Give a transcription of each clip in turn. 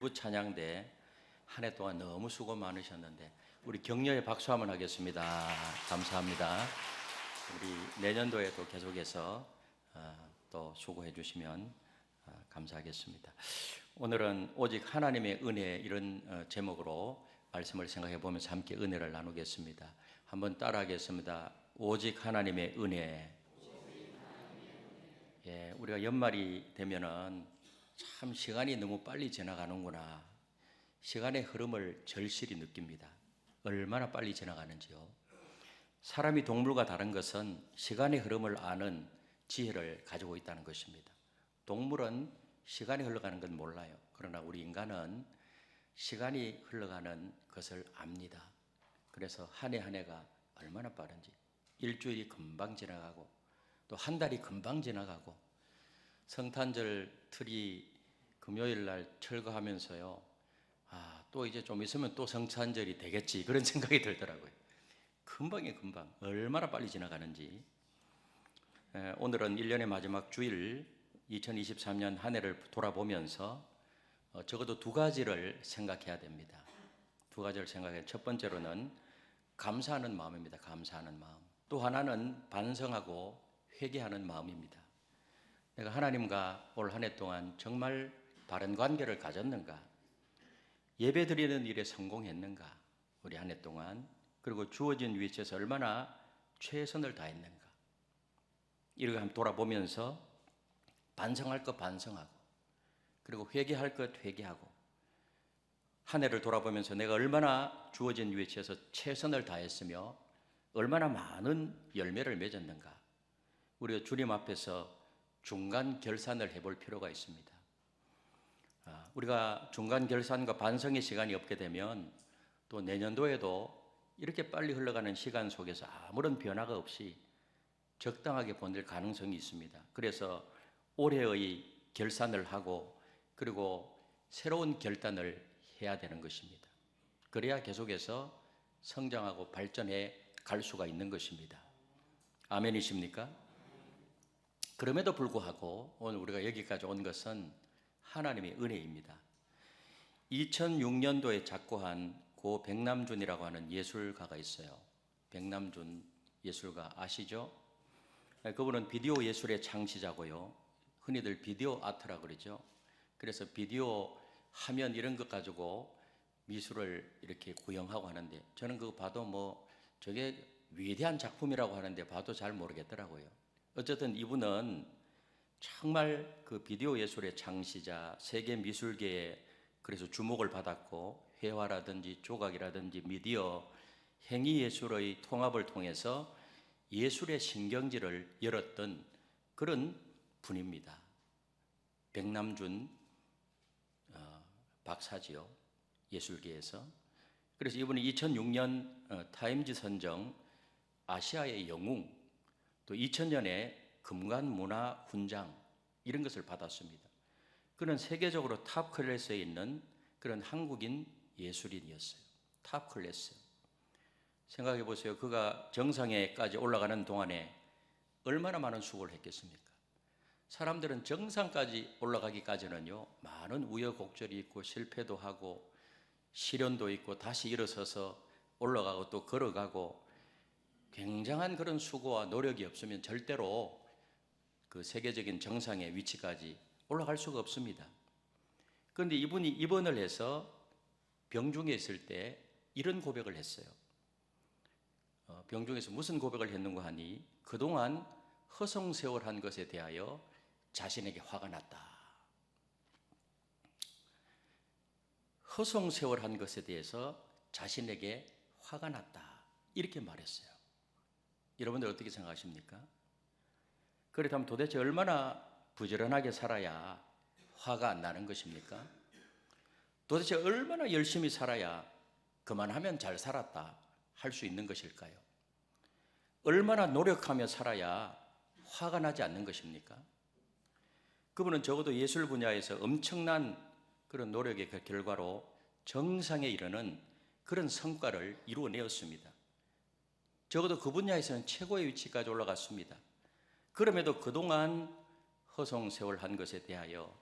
부 찬양대 한 해 동안 너무 수고 많으셨는데 우리 격려의 박수 한번 하겠습니다. 감사합니다. 우리 내년도에도 계속해서 어, 또 수고해 주시면 어, 감사하겠습니다. 오늘은 오직 하나님의 은혜 이런 어, 제목으로 말씀을 생각해 보면서 함께 은혜를 나누겠습니다. 한번 따라하겠습니다. 오직 하나님의 은혜. 예, 우리가 연말이 되면은 참 시간이 너무 빨리 지나가는구나. 시간의 흐름을 절실히 느낍니다. 얼마나 빨리 지나가는지요. 사람이 동물과 다른 것은 시간의 흐름을 아는 지혜를 가지고 있다는 것입니다. 동물은 시간이 흘러가는 건 몰라요. 그러나 우리 인간은 시간이 흘러가는 것을 압니다. 그래서 한 해 한 해가 얼마나 빠른지 일주일이 금방 지나가고 또 한 달이 금방 지나가고 성탄절 틀이 금요일 날 철거하면서요. 아, 또 이제 좀 있으면 또 성탄절이 되겠지. 그런 생각이 들더라고요. 금방에 금방. 얼마나 빨리 지나가는지. 에, 오늘은 1년의 마지막 주일 2023년 한 해를 돌아보면서 어, 적어도 두 가지를 생각해야 됩니다. 두 가지를 생각해. 첫 번째로는 감사하는 마음입니다. 감사하는 마음. 또 하나는 반성하고 회개하는 마음입니다. 내가 하나님과 올 한 해 동안 정말 바른 관계를 가졌는가? 예배 드리는 일에 성공했는가? 우리 한 해 동안 그리고 주어진 위치에서 얼마나 최선을 다했는가? 이렇게 한번 돌아보면서 반성할 것 반성하고 그리고 회개할 것 회개하고 한 해를 돌아보면서 내가 얼마나 주어진 위치에서 최선을 다했으며 얼마나 많은 열매를 맺었는가? 우리가 주님 앞에서 중간 결산을 해볼 필요가 있습니다. 아, 우리가 중간 결산과 반성의 시간이 없게 되면 또 내년도에도 이렇게 빨리 흘러가는 시간 속에서 아무런 변화가 없이 적당하게 보낼 가능성이 있습니다. 그래서 올해의 결산을 하고 그리고 새로운 결단을 해야 되는 것입니다. 그래야 계속해서 성장하고 발전해 갈 수가 있는 것입니다. 아멘이십니까? 그럼에도 불구하고 오늘 우리가 여기까지 온 것은 하나님의 은혜입니다. 2006년도에 작고한 고 백남준이라고 하는 예술가가 있어요. 백남준 예술가 아시죠? 그분은 비디오 예술의 창시자고요. 흔히들 비디오 아트라 그러죠. 그래서 비디오 화면 이런 것 가지고 미술을 이렇게 구형하고 하는데 저는 그거 봐도 뭐 저게 위대한 작품이라고 하는데 봐도 잘 모르겠더라고요. 어쨌든 이분은 정말 그 비디오 예술의 창시자, 세계 미술계에 그래서 주목을 받았고 회화라든지 조각이라든지 미디어, 행위 예술의 통합을 통해서 예술의 신경지를 열었던 그런 분입니다. 백남준 어, 박사지요 예술계에서 그래서 이분이 2006년 어, 타임지 선정 아시아의 영웅 또 2000년에 금관 문화 훈장 이런 것을 받았습니다. 그는 세계적으로 탑 클래스에 있는 그런 한국인 예술인이었어요. 탑 클래스. 생각해 보세요. 그가 정상에까지 올라가는 동안에 얼마나 많은 수고를 했겠습니까? 사람들은 정상까지 올라가기까지는요, 많은 우여곡절이 있고 실패도 하고 시련도 있고 다시 일어서서 올라가고 또 걸어가고 굉장한 그런 수고와 노력이 없으면 절대로 그 세계적인 정상의 위치까지 올라갈 수가 없습니다. 그런데 이분이 입원을 해서 병중에 있을 때 이런 고백을 했어요. 어, 병중에서 무슨 고백을 했는가 하니 그동안 허송세월한 것에 대하여 자신에게 화가 났다. 허송세월한 것에 대해서 자신에게 화가 났다. 이렇게 말했어요. 여러분들 어떻게 생각하십니까? 그렇다면 도대체 얼마나 부지런하게 살아야 화가 안 나는 것입니까? 도대체 얼마나 열심히 살아야 그만하면 잘 살았다 할 수 있는 것일까요? 얼마나 노력하며 살아야 화가 나지 않는 것입니까? 그분은 적어도 예술 분야에서 엄청난 그런 노력의 그 결과로 정상에 이르는 그런 성과를 이루어내었습니다. 적어도 그 분야에서는 최고의 위치까지 올라갔습니다. 그럼에도 그동안 허송세월한 것에 대하여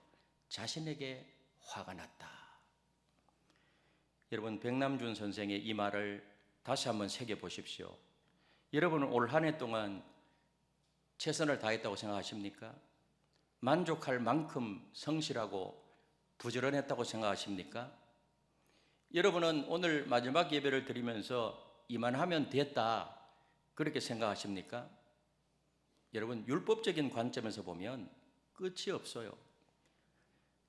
자신에게 화가 났다. 여러분 백남준 선생의 이 말을 다시 한번 새겨 보십시오. 여러분은 올 한 해 동안 최선을 다했다고 생각하십니까? 만족할 만큼 성실하고 부지런했다고 생각하십니까? 여러분은 오늘 마지막 예배를 드리면서 이만하면 됐다 그렇게 생각하십니까? 여러분 율법적인 관점에서 보면 끝이 없어요.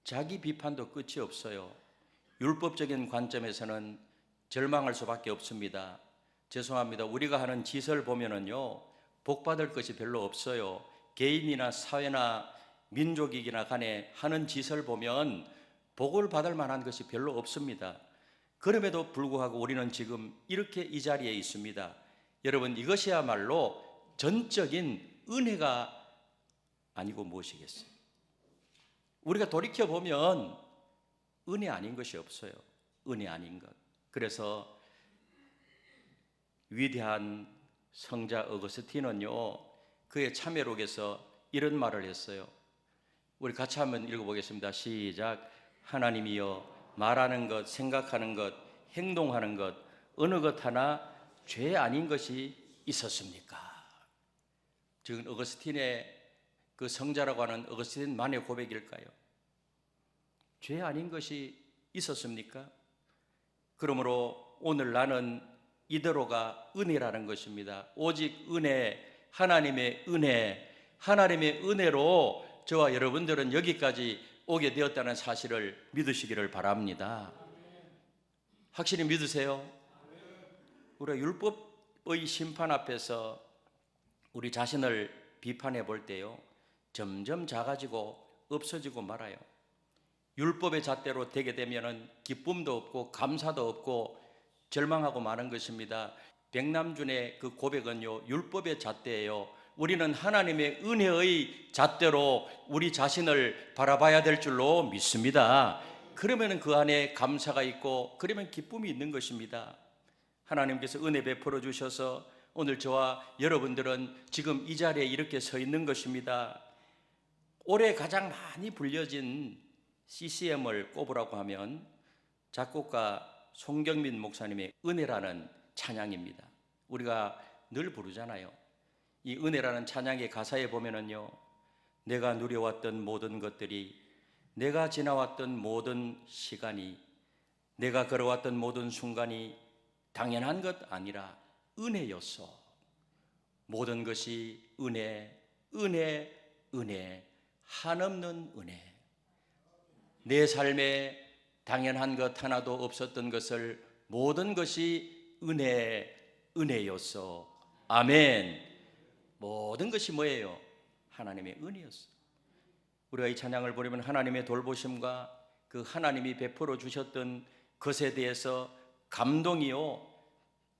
자기 비판도 끝이 없어요. 율법적인 관점에서는 절망할 수밖에 없습니다. 죄송합니다. 우리가 하는 짓을 보면은요, 복 받을 것이 별로 없어요. 개인이나 사회나 민족이기나 간에 하는 짓을 보면 복을 받을 만한 것이 별로 없습니다. 그럼에도 불구하고 우리는 지금 이렇게 이 자리에 있습니다. 여러분, 이것이야말로 전적인 은혜가 아니고 무엇이겠어요? 우리가 돌이켜 보면 은혜 아닌 것이 없어요. 은혜 아닌 것. 그래서 위대한 성자 어거스틴은요 그의 참회록에서 이런 말을 했어요. 우리 같이 한번 읽어보겠습니다. 시작. 하나님이여 말하는 것, 생각하는 것, 행동하는 것 어느 것 하나 죄 아닌 것이 있었습니까? 지금 어거스틴의 그 성자라고 하는 어거스틴만의 고백일까요? 죄 아닌 것이 있었습니까? 그러므로 오늘 나는 이대로가 은혜라는 것입니다. 오직 은혜, 하나님의 은혜, 하나님의 은혜로 저와 여러분들은 여기까지 오게 되었다는 사실을 믿으시기를 바랍니다. 확실히 믿으세요? 우리가 율법의 심판 앞에서 우리 자신을 비판해 볼 때요, 점점 작아지고 없어지고 말아요. 율법의 잣대로 되게 되면은 기쁨도 없고 감사도 없고 절망하고 마는 것입니다. 백남준의 그 고백은요 율법의 잣대예요. 우리는 하나님의 은혜의 잣대로 우리 자신을 바라봐야 될 줄로 믿습니다. 그러면은 그 안에 감사가 있고 그러면 기쁨이 있는 것입니다. 하나님께서 은혜 베풀어 주셔서 오늘 저와 여러분들은 지금 이 자리에 이렇게 서 있는 것입니다. 올해 가장 많이 불려진 CCM을 꼽으라고 하면 작곡가 송경민 목사님의 은혜라는 찬양입니다. 우리가 늘 부르잖아요. 이 은혜라는 찬양의 가사에 보면은요. 내가 누려왔던 모든 것들이 내가 지나왔던 모든 시간이 내가 걸어왔던 모든 순간이 당연한 것 아니라 은혜였어. 모든 것이 은혜, 은혜, 은혜, 한없는 은혜. 내 삶에 당연한 것 하나도 없었던 것을 모든 것이 은혜, 은혜였어. 아멘. 모든 것이 뭐예요? 하나님의 은혜였어. 우리가 이 찬양을 보려면 하나님의 돌보심과 그 하나님이 베풀어 주셨던 것에 대해서 감동이요.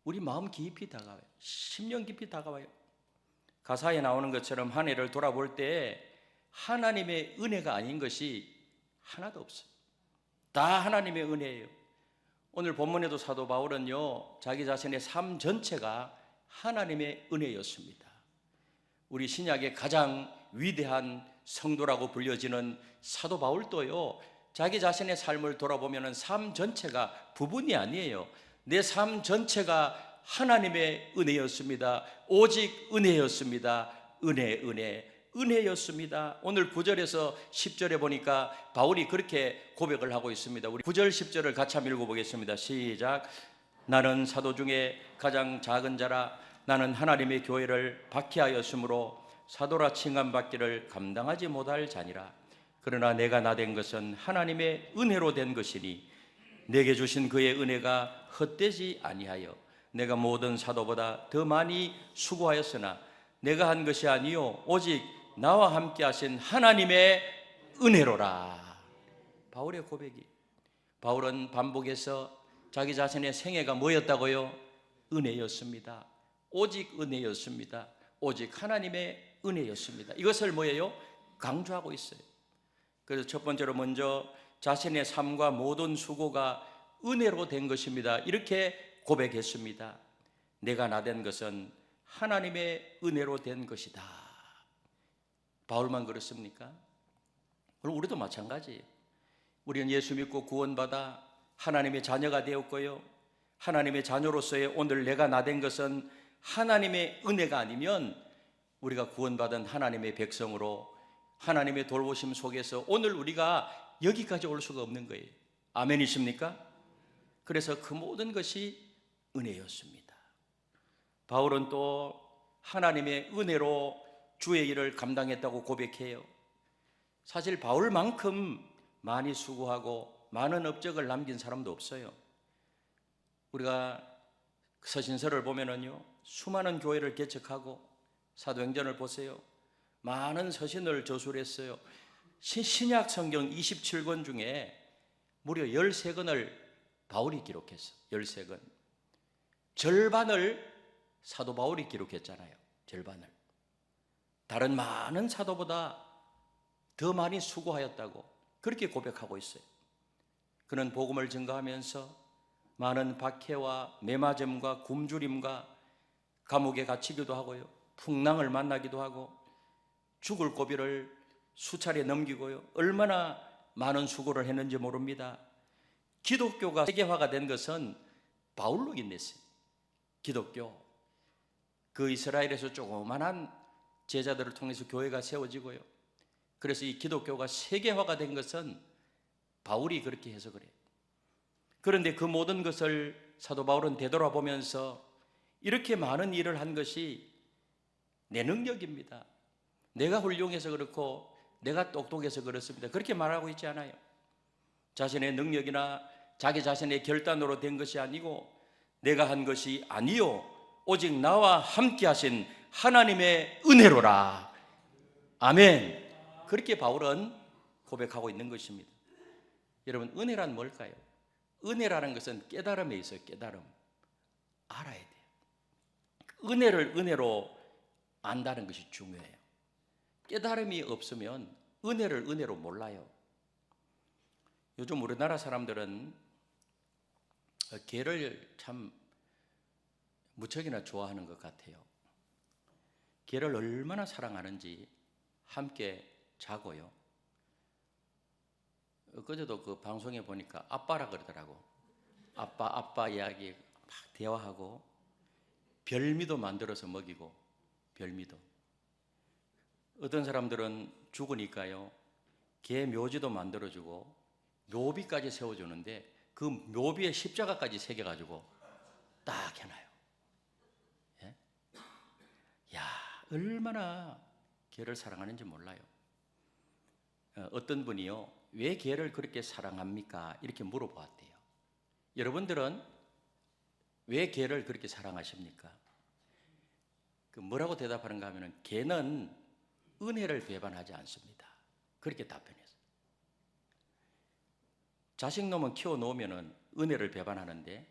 우리 마음 깊이 다가와요. 심령 깊이 다가와요. 가사에 나오는 것처럼 한 해를 돌아볼 때 하나님의 은혜가 아닌 것이 하나도 없어요. 다 하나님의 은혜예요. 오늘 본문에도 사도 바울은요, 자기 자신의 삶 전체가 하나님의 은혜였습니다. 우리 신약의 가장 위대한 성도라고 불려지는 사도 바울도요, 자기 자신의 삶을 돌아보면 삶 전체가 부분이 아니에요. 내 삶 전체가 하나님의 은혜였습니다. 오직 은혜였습니다. 은혜, 은혜. 은혜였습니다. 오늘 9절에서 10절에 보니까 바울이 그렇게 고백을 하고 있습니다. 우리 9절 10절을 같이 한번 읽어 보겠습니다. 시작. 나는 사도 중에 가장 작은 자라 나는 하나님의 교회를 박해하였으므로 사도라 칭함 받기를 감당하지 못할 자니라. 그러나 내가 나 된 것은 하나님의 은혜로 된 것이니 내게 주신 그의 은혜가 헛되지 아니하여 내가 모든 사도보다 더 많이 수고하였으나 내가 한 것이 아니요 오직 나와 함께 하신 하나님의 은혜로라. 바울의 고백이. 바울은 반복해서 자기 자신의 생애가 뭐였다고요? 은혜였습니다. 오직 은혜였습니다. 오직 하나님의 은혜였습니다. 이것을 뭐예요? 강조하고 있어요. 그래서 첫 번째로 먼저 자신의 삶과 모든 수고가 은혜로 된 것입니다. 이렇게 고백했습니다. 내가 나 된 것은 하나님의 은혜로 된 것이다. 바울만 그렇습니까? 그럼 우리도 마찬가지예요. 우리는 예수 믿고 구원받아 하나님의 자녀가 되었고요. 하나님의 자녀로서의 오늘 내가 나 된 것은 하나님의 은혜가 아니면 우리가 구원받은 하나님의 백성으로 하나님의 돌보심 속에서 오늘 우리가 여기까지 올 수가 없는 거예요. 아멘이십니까? 그래서 그 모든 것이 은혜였습니다. 바울은 또 하나님의 은혜로 주의 일을 감당했다고 고백해요. 사실 바울만큼 많이 수고하고 많은 업적을 남긴 사람도 없어요. 우리가 서신서를 보면은요, 수많은 교회를 개척하고 사도행전을 보세요. 많은 서신을 저술했어요. 신- 신약 성경 27권 중에 무려 13권을 바울이 기록했어. 13권. 절반을 사도 바울이 기록했잖아요. 절반을. 다른 많은 사도보다 더 많이 수고하였다고 그렇게 고백하고 있어요. 그는 복음을 증거하면서 많은 박해와 매맞음과 굶주림과 감옥에 갇히기도 하고요. 풍랑을 만나기도 하고 죽을 고비를 수차례 넘기고요. 얼마나 많은 수고를 했는지 모릅니다. 기독교가 세계화가 된 것은 바울로 인했어요. 기독교. 그 이스라엘에서 조그만한 제자들을 통해서 교회가 세워지고요. 그래서 이 기독교가 세계화가 된 것은 바울이 그렇게 해석을 해요. 그런데 그 모든 것을 사도 바울은 되돌아보면서 이렇게 많은 일을 한 것이 내 능력입니다. 내가 훌륭해서 그렇고 내가 똑똑해서 그렇습니다. 그렇게 말하고 있지 않아요. 자신의 능력이나 자기 자신의 결단으로 된 것이 아니고 내가 한 것이 아니요 오직 나와 함께 하신 하나님의 은혜로라. 아멘. 그렇게 바울은 고백하고 있는 것입니다. 여러분 은혜란 뭘까요? 은혜라는 것은 깨달음에 있어요. 깨달음. 알아야 돼요. 은혜를 은혜로 안다는 것이 중요해요. 깨달음이 없으면 은혜를 은혜로 몰라요. 요즘 우리나라 사람들은 개를 참 무척이나 좋아하는 것 같아요. 개를 얼마나 사랑하는지 함께 자고요. 그제도 그 방송에 보니까 아빠라 그러더라고. 아빠 아빠 이야기 막 대화하고 별미도 만들어서 먹이고 별미도. 어떤 사람들은 죽으니까요 개 묘지도 만들어주고 묘비까지 세워주는데 그 묘비에 십자가까지 새겨가지고 딱 해놔요. 예? 야 얼마나 개를 사랑하는지 몰라요. 어, 어떤 분이요 왜 개를 그렇게 사랑합니까? 이렇게 물어보았대요. 여러분들은 왜 개를 그렇게 사랑하십니까? 그 뭐라고 대답하는가 하면은 개는 은혜를 배반하지 않습니다. 그렇게 답변했어요. 자식 놈은 키워 놓으면은 은혜를 배반하는데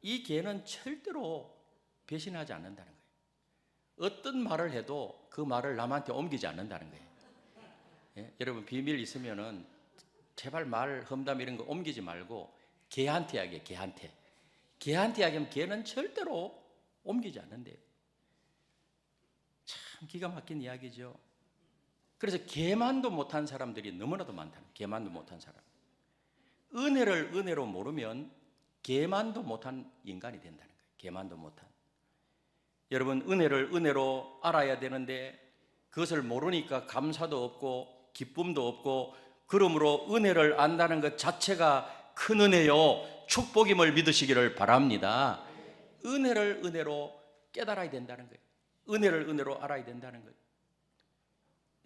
이 개는 절대로 배신하지 않는다는 거예요. 어떤 말을 해도 그 말을 남한테 옮기지 않는다는 거예요. 예? 여러분 비밀 있으면은 제발 말 험담 이런 거 옮기지 말고 개한테 이야기해 개한테 개한테 이야기하면 개는 절대로 옮기지 않는데요. 참 기가 막힌 이야기죠. 그래서 개만도 못한 사람들이 너무나도 거예요. 개만도 못한 사람. 은혜를 은혜로 모르면 개만도 못한 인간이 된다는 거예요. 개만도 못한. 여러분 은혜를 은혜로 알아야 되는데 그것을 모르니까 감사도 없고 기쁨도 없고 그러므로 은혜를 안다는 것 자체가 큰 은혜요 축복임을 믿으시기를 바랍니다. 은혜를 은혜로 깨달아야 된다는 거예요. 은혜를 은혜로 알아야 된다는 거예요.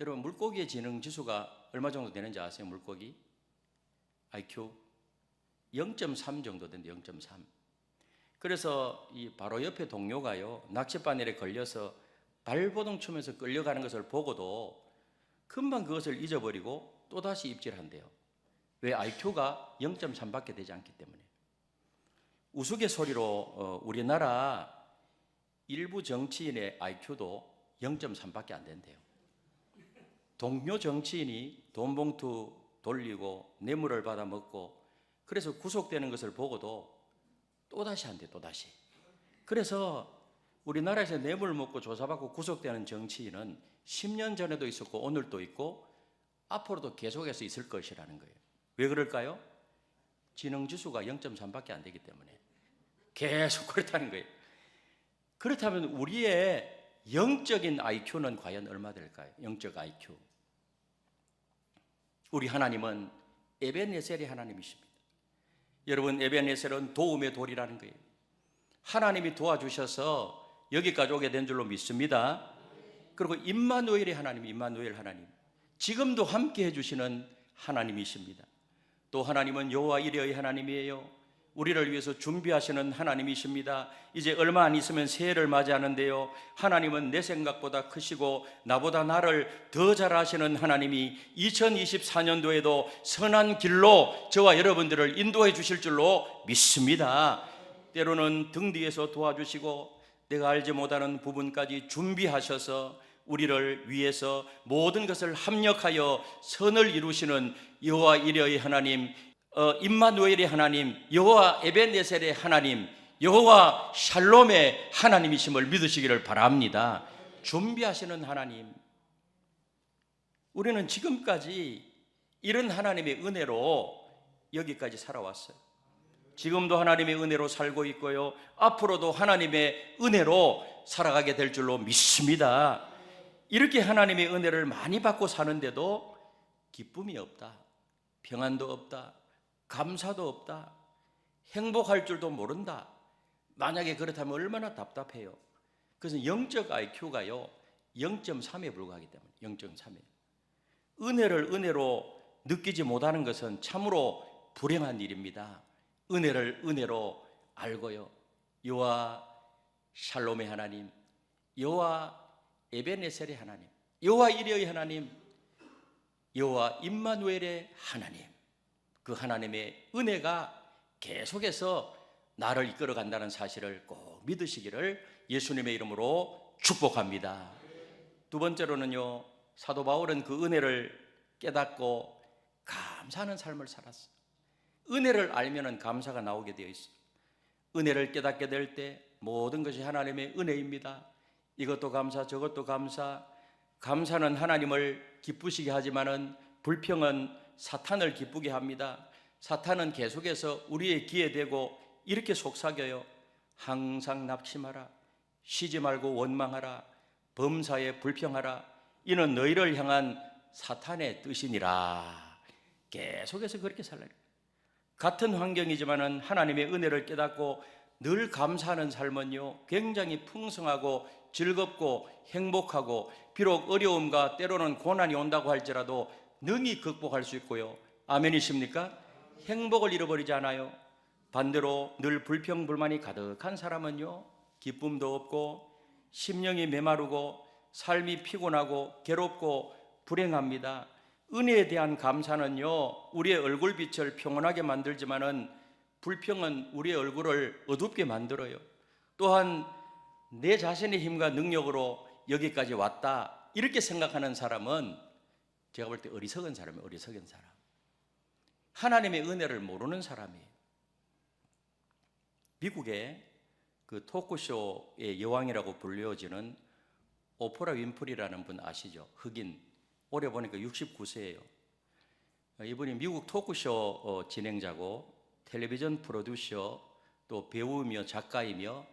여러분 물고기의 지능 지수가 얼마 정도 되는지 아세요? 물고기 IQ 0.3 정도 된대 0.3. 그래서 이 바로 옆에 동료가요 낚싯바늘에 걸려서 발버둥 치면서 끌려가는 것을 보고도 금방 그것을 잊어버리고 또 다시 입질한대요. 왜 IQ가 0.3밖에 되지 않기 때문에. 우스갯소리로 어, 우리나라 일부 정치인의 IQ도 0.3밖에 안 된대요. 동료 정치인이 돈 봉투 돌리고 뇌물을 받아 먹고 그래서 구속되는 것을 보고도 또 다시 한대 또 다시. 그래서 우리나라에서 뇌물 먹고 조사받고 구속되는 정치인은 10년 전에도 있었고 오늘도 있고 앞으로도 계속해서 있을 것이라는 거예요. 왜 그럴까요? 지능 지수가 0.3밖에 안 되기 때문에 계속 그렇다는 거예요. 그렇다면 우리의 영적인 IQ는 과연 얼마 될까요? 영적 IQ. 우리 하나님은 에벤네셀의 하나님이십니다. 여러분 에벤네셀은 도움의 돌이라는 거예요. 하나님이 도와주셔서 여기까지 오게 된 줄로 믿습니다. 그리고 임마누엘의 하나님, 임마누엘 하나님. 지금도 함께 해 주시는 하나님이십니다. 또 하나님은 여호와 이레의 하나님이에요. 우리를 위해서 준비하시는 하나님이십니다. 이제 얼마 안 있으면 새해를 맞이하는데요. 하나님은 내 생각보다 크시고 나보다 나를 더 잘하시는 하나님이 2024년도에도 선한 길로 저와 여러분들을 인도해 주실 줄로 믿습니다. 때로는 등 뒤에서 도와주시고 내가 알지 못하는 부분까지 준비하셔서 우리를 위해서 모든 것을 합력하여 선을 이루시는 여호와 이레의 하나님, 어, 임마누엘의 하나님, 여호와 에벤네셀의 하나님, 여호와 샬롬의 하나님이심을 믿으시기를 바랍니다. 준비하시는 하나님. 우리는 지금까지 이런 하나님의 은혜로 여기까지 살아왔어요. 지금도 하나님의 은혜로 살고 있고요. 앞으로도 하나님의 은혜로 살아가게 될 줄로 믿습니다. 이렇게 하나님의 은혜를 많이 받고 사는데도 기쁨이 없다. 평안도 없다. 감사도 없다. 행복할 줄도 모른다. 만약에 그렇다면 얼마나 답답해요. 그래서 영적 IQ가요. 0.3에 불과하기 때문에 0.3에. 은혜를 은혜로 느끼지 못하는 것은 참으로 불행한 일입니다. 은혜를 은혜로 알고요. 여호와 샬롬의 하나님, 여호와 에베네셀의 하나님, 여호와 이레의 하나님, 여호와 임마누엘의 하나님. 그 하나님의 은혜가 계속해서 나를 이끌어 간다는 사실을 꼭 믿으시기를 예수님의 이름으로 축복합니다. 두 번째로는요. 사도 바울은 그 은혜를 깨닫고 감사하는 삶을 살았어. 은혜를 알면은 감사가 나오게 되어 있어. 은혜를 깨닫게 될 때 모든 것이 하나님의 은혜입니다. 이것도 감사, 저것도 감사. 감사는 하나님을 기쁘시게 하지만은 불평은 사탄을 기쁘게 합니다. 사탄은 계속해서 우리의 귀에 대고 이렇게 속삭여요. 항상 낙심하라. 쉬지 말고 원망하라. 범사에 불평하라. 이는 너희를 향한 사탄의 뜻이니라. 계속해서 그렇게 살라요. 같은 환경이지만은 하나님의 은혜를 깨닫고 늘 감사하는 삶은요 굉장히 풍성하고 즐겁고 행복하고 비록 어려움과 때로는 고난이 온다고 할지라도 능히 극복할 수 있고요 아멘이십니까? 행복을 잃어버리지 않아요 반대로 늘 불평 불만이 가득한 사람은요 기쁨도 없고 심령이 메마르고 삶이 피곤하고 괴롭고 불행합니다. 은혜에 대한 감사는요, 우리의 얼굴빛을 평온하게 만들지만은 불평은 우리의 얼굴을 어둡게 만들어요. 또한 내 자신의 힘과 능력으로 여기까지 왔다. 이렇게 생각하는 사람은 제가 볼 때 어리석은 사람이에요. 어리석은 사람. 하나님의 은혜를 모르는 사람이에요. 미국의 그 토크쇼의 여왕이라고 불려지는 오프라 윈프리라는 분 아시죠? 흑인. 올해 보니까 69세예요. 이분이 미국 토크쇼 어, 진행자고 텔레비전 프로듀서 또 배우이며 작가이며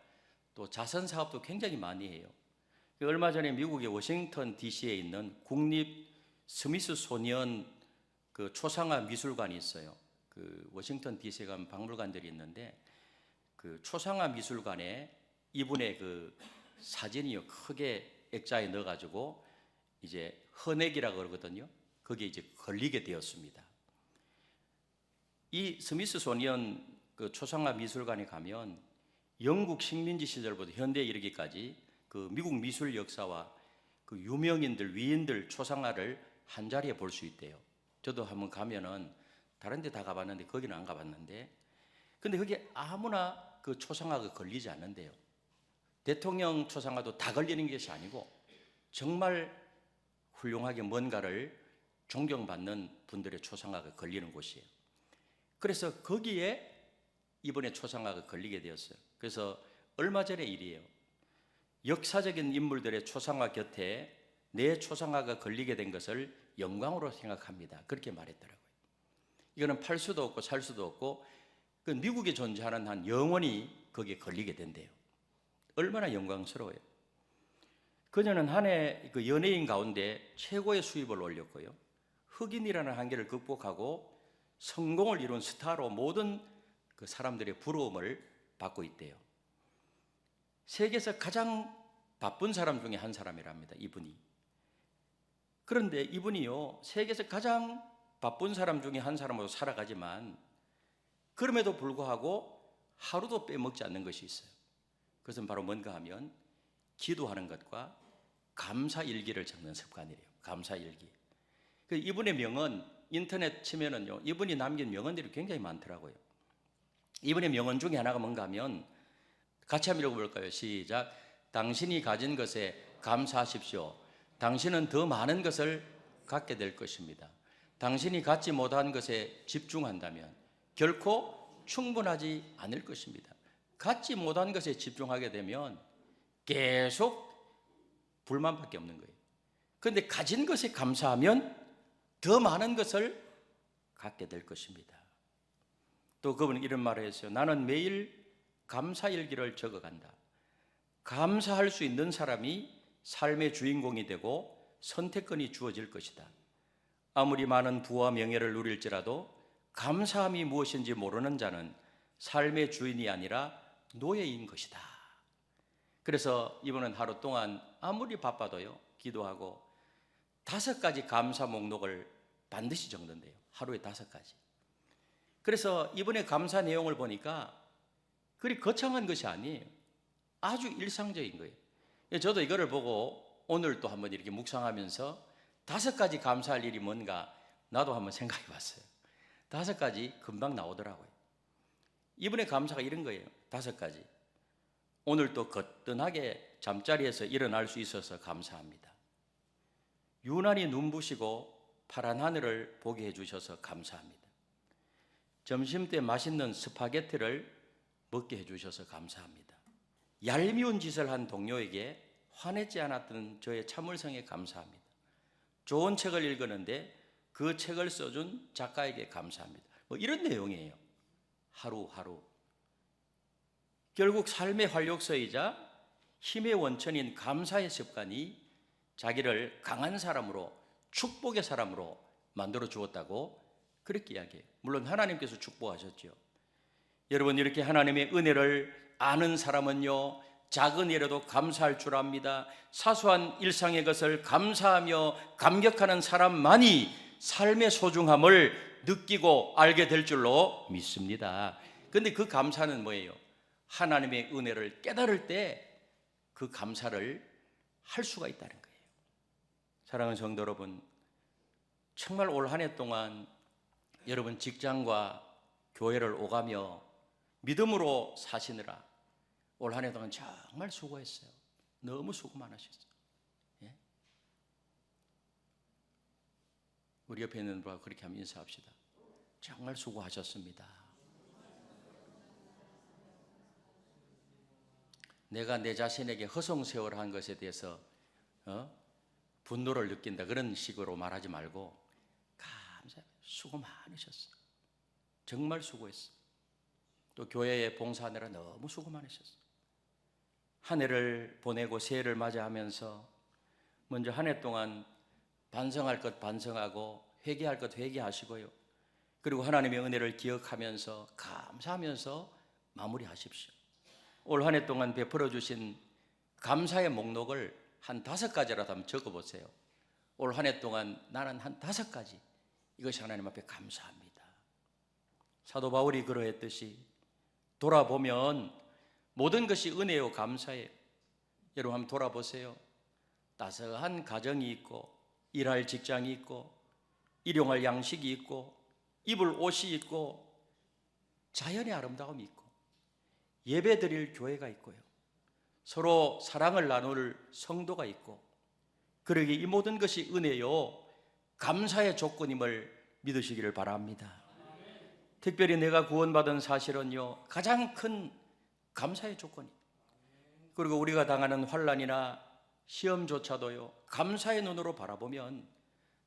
또 자선 사업도 굉장히 많이 해요. 얼마 전에 미국의 워싱턴 DC에 있는 국립 스미스 소년 그 초상화 미술관이 있어요. 그 워싱턴 DC에 가면 박물관들이 있는데 그 초상화 미술관에 이분의 그 사진이요 크게 액자에 넣어가지고 이제 헌액이라고 그러거든요. 거기에 이제 걸리게 되었습니다. 이 스미스 소니언 그 초상화 미술관에 가면 영국 식민지 시절부터 현대에 이르기까지 그 미국 미술 역사와 그 유명인들 위인들 초상화를 한 자리에 볼 수 있대요. 저도 한번 가면은 다른 데 다 가봤는데 거기는 안 가봤는데 근데 그게 아무나 그 초상화가 걸리지 않는데요. 대통령 초상화도 다 걸리는 것이 아니고 정말 훌륭하게 뭔가를 존경받는 분들의 초상화가 걸리는 곳이에요. 그래서 거기에 이번에 초상화가 걸리게 되었어요. 그래서 얼마 전의 일이에요. 역사적인 인물들의 초상화 곁에 내 초상화가 걸리게 된 것을 영광으로 생각합니다. 그렇게 말했더라고요. 이거는 팔 수도 없고 살 수도 없고 그 미국에 존재하는 한 영원히 거기에 걸리게 된대요. 얼마나 영광스러워요. 그녀는 한 해 그 연예인 가운데 최고의 수입을 올렸고요. 흑인이라는 한계를 극복하고 성공을 이룬 스타로 모든 그 사람들의 부러움을 받고 있대요. 세계에서 가장 바쁜 사람 중에 한 사람이랍니다. 이분이. 그런데 이분이요, 세계에서 가장 바쁜 사람 중에 한 사람으로 살아가지만 그럼에도 불구하고 하루도 빼먹지 않는 것이 있어요. 그것은 바로 뭔가 하면 기도하는 것과 감사 일기를 적는 습관이래요. 감사 일기. 그 이분의 명언 인터넷 치면은요, 이분이 남긴 명언들이 굉장히 많더라고요. 이분의 명언 중에 하나가 뭔가 하면 같이 한번 읽어볼까요? 시작. 당신이 가진 것에 감사하십시오. 당신은 더 많은 것을 갖게 될 것입니다. 당신이 갖지 못한 것에 집중한다면 결코 충분하지 않을 것입니다. 갖지 못한 것에 집중하게 되면 계속 불만밖에 없는 거예요. 그런데 가진 것에 감사하면 더 많은 것을 갖게 될 것입니다. 또 그분은 이런 말을 했어요. 나는 매일 감사일기를 적어간다. 감사할 수 있는 사람이 삶의 주인공이 되고 선택권이 주어질 것이다. 아무리 많은 부와 명예를 누릴지라도 감사함이 무엇인지 모르는 자는 삶의 주인이 아니라 노예인 것이다. 그래서 이분은 하루 동안 아무리 바빠도요, 기도하고 다섯 가지 감사 목록을 반드시 적는데요. 하루에 다섯 가지. 그래서 이번에 감사 내용을 보니까 그리 거창한 것이 아니에요. 아주 일상적인 거예요. 저도 이거를 보고 오늘 또 한번 이렇게 묵상하면서 다섯 가지 감사할 일이 뭔가 나도 한번 생각해 봤어요. 다섯 가지 금방 나오더라고요. 이번에 감사가 이런 거예요. 다섯 가지. 오늘 또 거뜬하게 잠자리에서 일어날 수 있어서 감사합니다. 유난히 눈부시고 파란 하늘을 보게 해주셔서 감사합니다. 점심 때 맛있는 스파게티를 먹게 해주셔서 감사합니다. 얄미운 짓을 한 동료에게 화내지 않았던 저의 참을성에 감사합니다. 좋은 책을 읽었는데 그 책을 써준 작가에게 감사합니다. 뭐 이런 내용이에요. 하루하루. 결국 삶의 활력소이자 힘의 원천인 감사의 습관이 자기를 강한 사람으로 축복의 사람으로 만들어 주었다고 그렇게 이야기해요. 물론 하나님께서 축복하셨죠. 여러분 이렇게 하나님의 은혜를 아는 사람은요 작은 일에도 감사할 줄 압니다. 사소한 일상의 것을 감사하며 감격하는 사람만이 삶의 소중함을 느끼고 알게 될 줄로 믿습니다. 근데 그 감사는 뭐예요? 하나님의 은혜를 깨달을 때 그 감사를 할 수가 있다는 거예요. 사랑하는 성도 여러분, 정말 올 한 해 동안 여러분 직장과 교회를 오가며 믿음으로 사시느라 올 한 해 동안 정말 수고했어요. 너무 수고 많으셨어요. 예? 우리 옆에 있는 분과 그렇게 한번 인사합시다. 정말 수고하셨습니다. 내가 내 자신에게 허송세월 한 것에 대해서 어? 분노를 느낀다 그런 식으로 말하지 말고 감사 수고 많으셨어. 정말 수고했어. 또 교회에 봉사하느라 너무 수고 많으셨어. 한 해를 보내고 새해를 맞이하면서 먼저 한 해 동안 반성할 것 반성하고 회개할 것 회개하시고요. 그리고 하나님의 은혜를 기억하면서 감사하면서 마무리하십시오. 올 한 해 동안 베풀어 주신 감사의 목록을 한 다섯 가지라도 한번 적어 보세요. 올 한 해 동안 나는 한 다섯 가지 이것이 하나님 앞에 감사합니다. 사도 바울이 그러했듯이 돌아보면 모든 것이 은혜요 감사예요. 여러분 한번 돌아보세요. 따스한 가정이 있고 일할 직장이 있고 일용할 양식이 있고 입을 옷이 있고 자연의 아름다움이 있고 예배 드릴 교회가 있고요. 서로 사랑을 나눌 성도가 있고 그러기 이 모든 것이 은혜요 감사의 조건임을 믿으시기를 바랍니다. 특별히 내가 구원받은 사실은요 가장 큰 감사의 조건이 그리고 우리가 당하는 환란이나 시험조차도요 감사의 눈으로 바라보면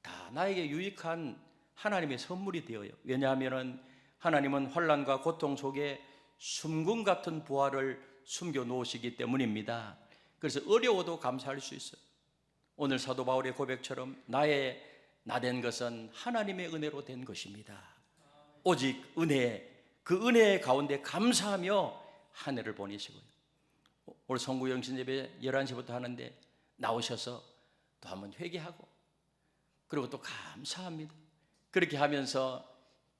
다 나에게 유익한 하나님의 선물이 되어요. 왜냐하면은 하나님은 환란과 고통 속에 숨금 같은 부활을 숨겨 놓으시기 때문입니다. 그래서 어려워도 감사할 수 있어요. 오늘 사도 바울의 고백처럼 나의 나된 것은 하나님의 은혜로 된 것입니다. 오직 은혜, 그 은혜 가운데 감사하며 한 해를 보내시고요. 오늘 성구 영신 예배 11시부터 하는데 나오셔서 또 한번 회개하고 그리고 또 감사합니다. 그렇게 하면서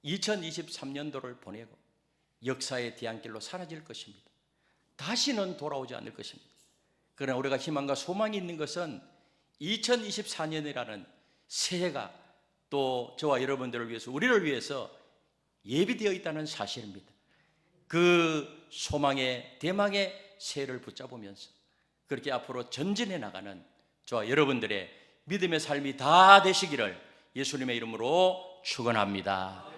2023년도를 보내고 역사의 뒤안길로 사라질 것입니다. 다시는 돌아오지 않을 것입니다. 그러나 우리가 희망과 소망이 있는 것은 2024년이라는 새해가 또 저와 여러분들을 위해서 우리를 위해서 예비되어 있다는 사실입니다. 그 소망의 대망의 새해를 붙잡으면서 그렇게 앞으로 전진해 나가는 저와 여러분들의 믿음의 삶이 다 되시기를 예수님의 이름으로 축원합니다.